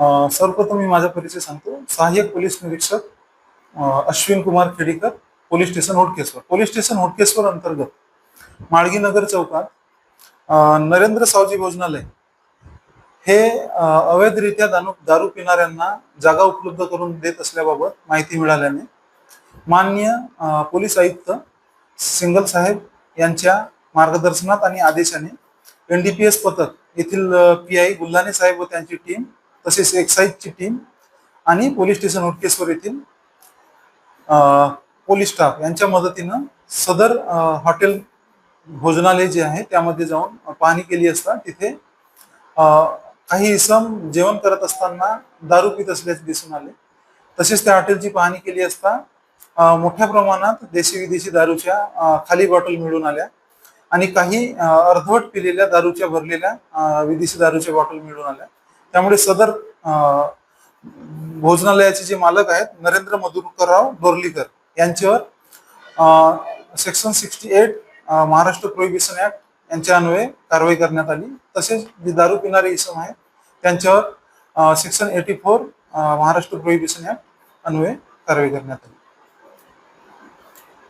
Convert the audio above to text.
सर्वप्रथम मी माझा परिचय सांगतो. सहाय्यक पोलीस निरीक्षक Ashwin Kumar Khedikar police station Hotkeshwar police station Hotkeshwar अंतर्गत माळगीनगर चौकात नरेंद्र सावजी भोजनालय हे अवैधरित्या दानू दारू पिणाऱ्यांना जागा उपलब्ध करून देत असल्याबाबत माहिती मिळाल्याने माननीय पोलीस आयुक्त सिंगल साहेब यांच्या मार्गदर्शनात आणि आदेशाने एनडीपीएस पथक येथील पी आय गुल्हाने साहेब व त्यांची टीम तसेच एक्साईजची टीम आणि पोलीस स्टेशन हुडकेश्वर येथील पोलीस स्टाफ यांच्या मदतीनं सदर हॉटेल भोजनालय जे आहे त्यामध्ये जाऊन पाहणी केली असता तिथे काही इसम जेवण करत असताना दारू पित असल्याचे दिसून आले. तसेच त्या हॉटेलची पाहणी केली असता मोठ्या प्रमाणात देशी विदेशी दारूच्या खाली बॉटल मिळून आल्या आणि काही अर्धवट पिलेल्या दारूच्या भरलेल्या विदेशी दारूच्या बॉटल मिळून आल्या. त्यामुळे सदर भोजनालयाचे जे मालक आहेत नरेंद्र मधुकरराव डोर्लीकर यांच्यावर section sixty eight Maharashtra prohibition act यांच्या अन्वये कारवाई करण्यात आली. तसेच जे दारू पिणारे इसम आहेत त्यांच्यावर section eighty four Maharashtra prohibition act अन्वये कारवाई करण्यात आली.